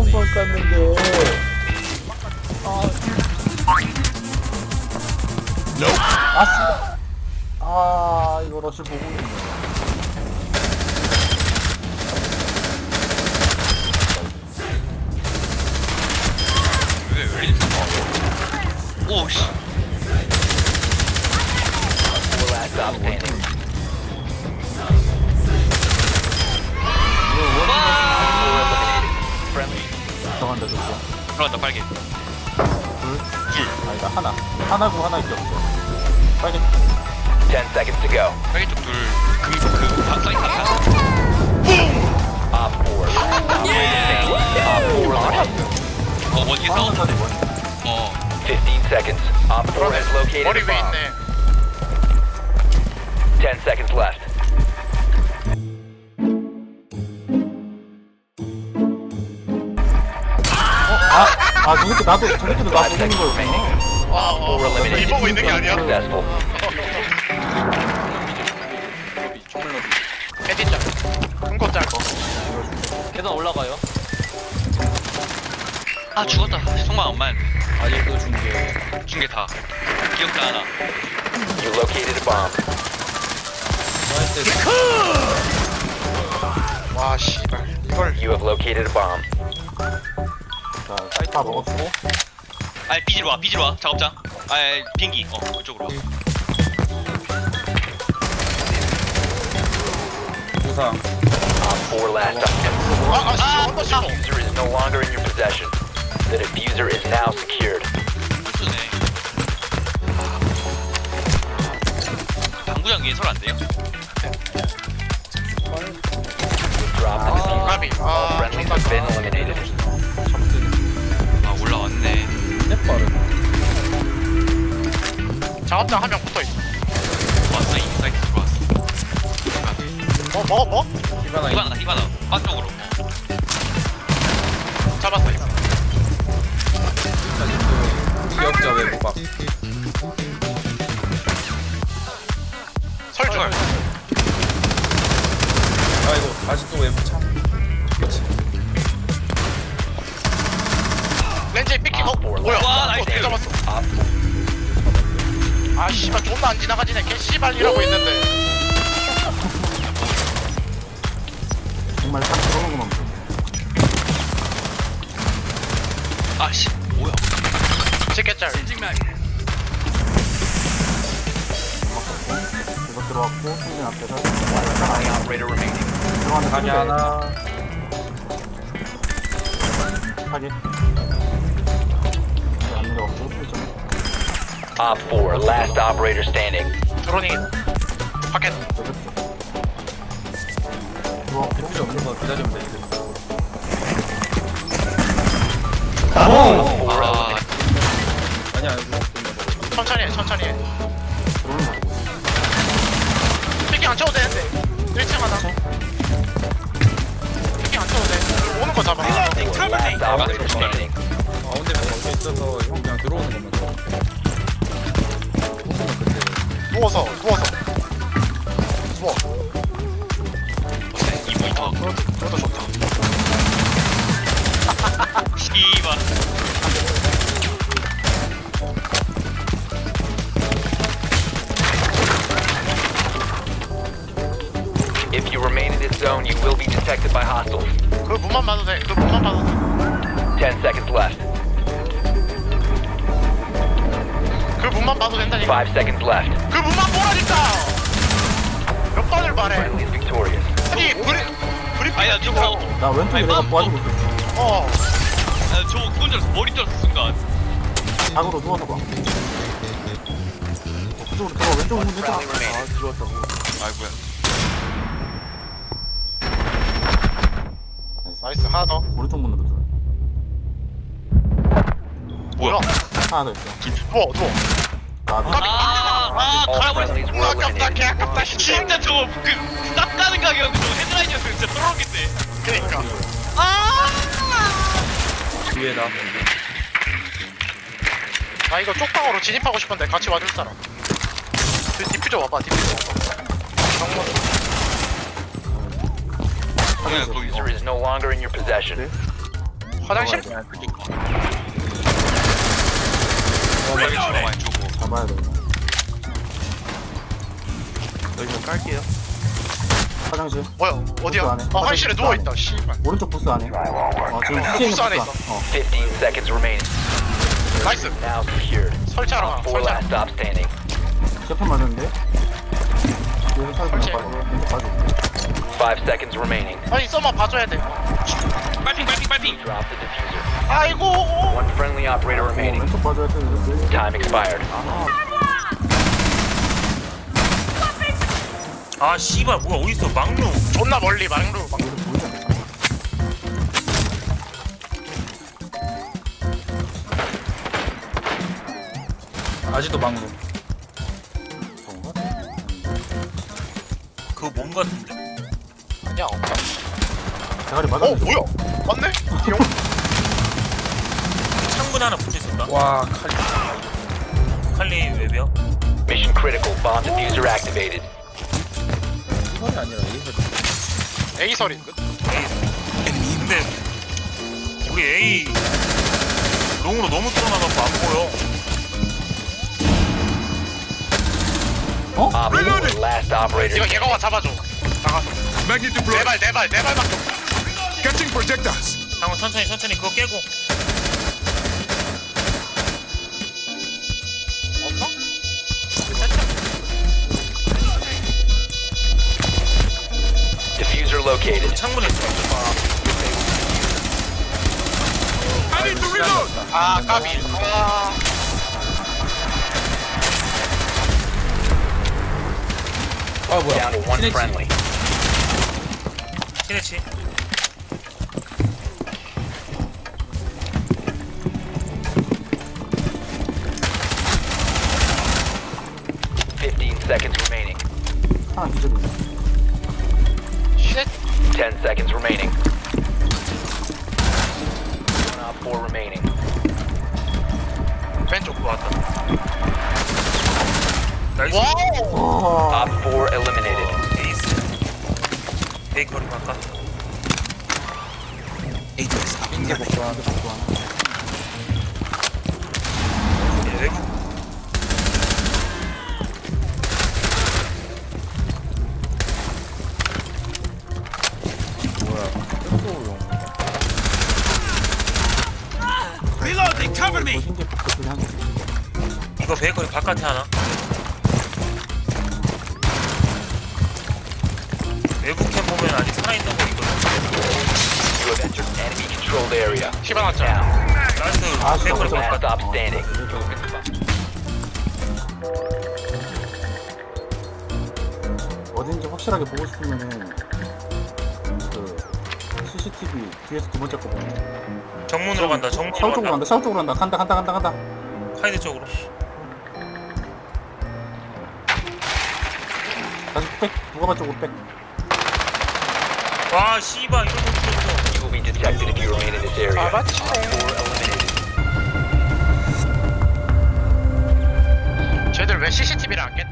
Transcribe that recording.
한번 깠는데. 아, 아, 씨. 아, 이거 러시 보고 있네. 들어간다 빨개. 둘. 아니다, 하나. 하나고 하나 있었어. 빨리. Ten seconds to go. 빨개 쪽 둘. 금그 사이트 하나. Op four. Last stop standing. Op four eliminated. 어 원기 싸워. 하나 전에 원. 어. 15 seconds. Op four has located 머리 a 위에 bomb. 있네. Ten seconds left. 아, 아, 저새끼 나도, 저새끼도 나 Five 보는 seconds 거였구나. remaining. 아, Four 어, 이 eliminated. 보고 있는 게 아니야. Successful. 헤디짱. 큰거 짤 거. 계단 올라가요. 아 죽었다. 성만 엄만. 아직도 중계. 중계 다. 기억자 하나. You located a bomb. 나이스. 와, 씨발. 이걸 You have located a bomb. 자, 다 먹었고. 아 삐지로 와 삐지로 와 작업장. 아 비행기. 어 그쪽으로 와. 부상. Op four last stop. 아, 아, 씨, 언더 씹어. Diffuser is no longer in your possession. The diffuser is now secured. 당구장 위에 설안 돼요? Drop the diffuser. 까비. All 아, friendlies 존나 have been eliminated. 아 올라왔네. 넷발은. 작업장 한 명 붙어 있어. 왔어 이 사이트 들어왔어. 뭐, 뭐, 뭐? 이바나 이바나 이바나 빠 쪽으로. 어. 잡았어, 이거. 기억자 외부 박. 설줄. 헐. 아이고 아직도 외부 참. Op 아, 씨발, 존나 안 지나가지네. 걔 씨발 이라고 있는데. 정말 딱 보고. 아씨 뭐야? 이거 들어왔고, 승진 앞에서. 들어가는 가게 하나. 하게. Op four, last operator standing. 드로닝. 파켓. 필요 없는 거 기다리면 돼. 이제. Four 아 eliminated. 아니야 이거 그냥 천천히 해, 천천히 해. 삐킹 안 쳐도 되는데. 1층 하나. 삐킹 안 쳐도 돼. 오는 거 잡아. Four, last operator standing. 아 근데 뭐 어디 있어서 형 그냥 들어오는 그때 누워서, 누워서. 누워. 어때? 이 모니터. 그것도, 그것도 좋다. 씨발. If you remain in this zone, you will be detected by hostiles. 그 문만 봐도 돼. 그 문만 봐도 돼. Ten seconds left. 문만 봐도 된다니까. Five seconds left. 그 문만 보라니까. 몇 번을 말해. Friendly is victorious. 아니 브리 브리 고 지금 나 왼쪽에 아니, 내가 뭐, 도와주고 있어. 어. 아, 저 그건 줄 알았어 머리 쩔었어 순간. 작으로 누워서 봐. 그쪽으로 들어와. 왼쪽으로 문 Friendly 닫아. remaining. 아이고야. 나이스 하나 더. 오른쪽 문으로 들어. 뭐야? 하나 더 있어. 누워 누워. 아, 아, were 아, 아깝다 개. 아깝다 씨. 진짜 저거 그싹 가는 가격 저 헤드라인이었으면 진짜 떨어졌겠네. 그러니까. 뒤에다. 나 이거 쪽방으로 진입하고 싶은데 같이 와줄 사람. 그 디퓨저 와봐 디퓨저 와봐. 정문. 그냥 거기 Diffuser is no longer in your possession. 화장실? 그냥 여기 주고 잡아야 돼. 여기 좀 깔게요 화장실. 뭐야 어디야? 안에. 아 화장실에 부스 누워 있다 씨발 오른쪽 부스 안에. 어, 지금 시체 있는 부스 안에 부스 안- 어. 15 seconds remaining. 나이스 Now secured. 설치하러 가 Op 4 설치하러 last stop standing. 제품 맞았는데? 여기 살고 설치. 빠져. 왼쪽 빠져. 5 seconds remaining. 아니 써마 봐줘야 돼 빨핑 빨핑 빨핑 Drop the diffuser. 아이고 One friendly operator 어, remaining. 왼쪽 빠져야 돼. Time expired. 아 씨발 뭐야 어딨어 막루 존나 멀리 망루 망루? 아직도 막루 대가리 어 맞았는데. 뭐야? 맞네? 형? 창문 하나 붙어 있었다. 와 칼이 칼리 외벽 Mission critical. Bomb diffuser activated. 이건이 아니라 이거 A 설인 듯 A. 근데 우리 A. 롱으로 너무 뚫어나가고 안 보여. Op 4 last operator. 이거 얘가 와 잡아줘. 나가서. Magnet deployed. 네발 네발 네 발밖에 없어 Catching projectiles. 방금 천천히 천천히 그거 깨고 없나? Diffuser located. 창문에 있어 I need to reload. 아 까비 아 아 뭐야 Down to one 스네치. friendly. 시네치 Seconds remaining. 하나 기절이네. 쉣 Ten seconds remaining. One op 4 remaining. 왼쪽 들어왔다 나이스 와우 와. Op 4 eliminated. 에이스 베이커리 바꿔 인계 복 베이커리 바깥에 하나. 외국 캠 보면 아직 살아있는 거 있거든. You have entered enemy controlled area. 시간 왔죠 Now, 나이스. 아, 베이커리 last standing. 어딘지 확실하게 보고 싶으면은 그 CCTV 뒤에서 두 번째 거 보면 정문으로 간다 정문으로 쪽으로 간다. 쪽으로 간다. 간다 간다 간다 간다. 카이드 쪽으로 다시 백 누가 쪽으로 백 와 씨발 이런 거 죽었어 You will be detected if you remain in this area. 아 맞지 Op 4 eliminated. 쟤들 왜 CCTV를 안 깼지?